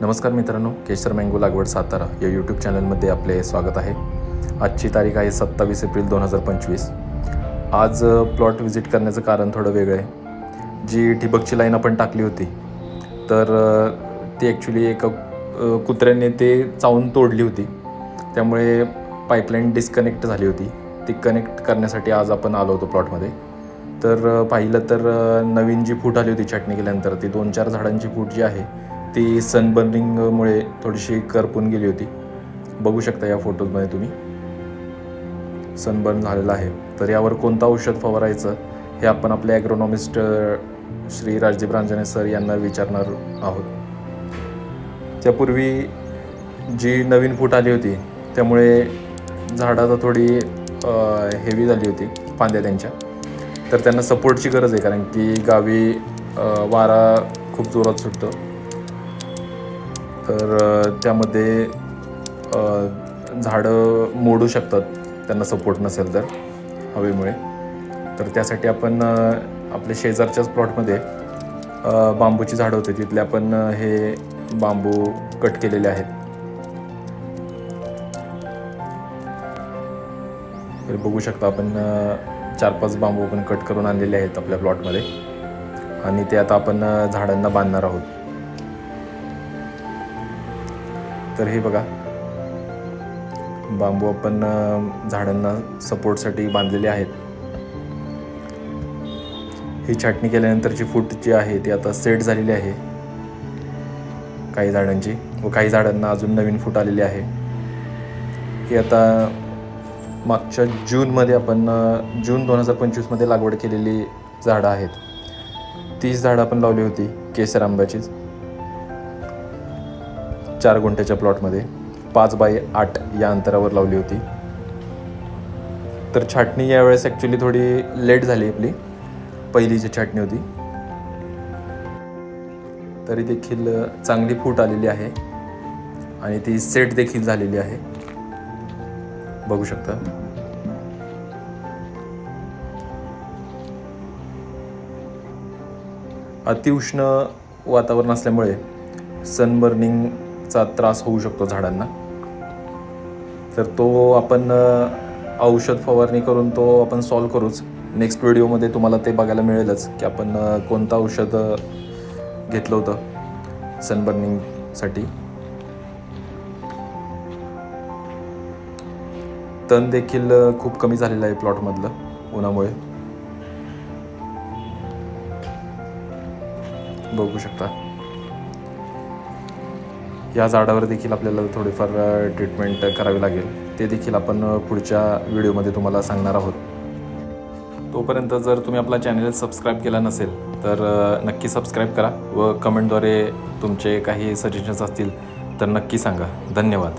नमस्कार मित्रांनो केशर मँगो लागवड सातारा या यूट्यूब चॅनलमध्ये आपले स्वागत आहे. आजची तारीख आहे सत्तावीस एप्रिल दोन हजार पंचवीस. आज प्लॉट व्हिजिट करण्याचं कारण थोडं वेगळं आहे. जी ठिबकची लाईन आपण टाकली होती तर ती ॲक्च्युली एका कुत्र्याने ते चावून तोडली होती. त्यामुळे पाईपलाईन डिस्कनेक्ट झाली होती. ती कनेक्ट करण्यासाठी आज आपण आलो होतो प्लॉटमध्ये तर पाहिलं तर नवीन जी फूट आली होती छाटणी केल्यानंतर ती दोन चार झाडांची फूट जी आहे ती सनबर्निंगमुळे थोडीशी करपून गेली होती. बघू शकता या फोटोजमध्ये तुम्ही. सनबर्न झालेला आहे. तर यावर कोणतं औषध फवारायचं हे आपण आपले ॲग्रोनॉमिस्ट श्री राजदीप रांजने सर यांना विचारणार आहोत. त्यापूर्वी जी नवीन फूट आली होती त्यामुळे झाडं थोडी हेवी झाली होती फांद्या त्यांच्या. तर त्यांना सपोर्टची गरज आहे कारण की गावी वारा खूप जोरात सुटतो. तर त्यामध्ये झाडं मोडू शकतात त्यांना सपोर्ट नसेल तर हवेमुळे. तर त्यासाठी आपण आपल्या शेजारच्याच प्लॉटमध्ये बांबूची झाडं होती तिथले आपण हे बांबू कट केलेले आहेत. तर बघू शकता आपण चार पाच बांबू आपण कट करून आणलेले आहेत आपल्या प्लॉटमध्ये आणि ते आता आपण झाडांना बांधणार आहोत. तर हे बघा. बांबू आपण झाडांना सपोर्टसाठी बांधलेले आहेत. ही छाटणी केल्यानंतरची फूट जी आहे ती आता सेट झालेली आहे. काही झाडांची व काही झाडांना अजून नवीन फूट आलेली आहे. ही आता मागच्या जूनमध्ये आपण जून दोन हजार पंचवीसमध्ये लागवड केलेली झाडं आहेत. तीच झाडं आपण लावली होती केसर आंब्याचीच. चार गुंठ्याच्या प्लॉटमध्ये पाच बाय आठ या अंतरावर लावली होती. तर छाटणी यावेळेस ॲक्च्युली थोडी लेट झाली आपली. पहिली जी छाटणी होती. तरी देखील चांगली फूट आलेली आहे. आणि ती सेट देखील झालेली आहे. बघू शकता. अतिउष्ण वातावरण असल्यामुळे सनबर्निंग चा त्रास होऊ शकतो झाडांना. तर तो आपण औषध फवारणी करून तो आपण सॉल्व करूच. नेक्स्ट व्हिडिओमध्ये तुम्हाला ते बघायला मिळेलच की आपण कोणतं औषध घेतलं होतं सनबर्निंगसाठी तण देखील खूप कमी झालेलं आहे प्लॉटमधलं उन्हामुळे. बघू शकता. या झाडावर देखील आपल्याला थोडीफार ट्रीटमेंट करावी लागेल. ते देखील आपण पुढच्या व्हिडिओमध्ये तुम्हाला सांगणार आहोत. तोपर्यंत जर तुम्ही आपला चॅनल सबस्क्राईब केला नसेल तर नक्की सबस्क्राईब करा व कमेंटद्वारे तुमचे काही सजेशन्स असतील तर नक्की सांगा. धन्यवाद.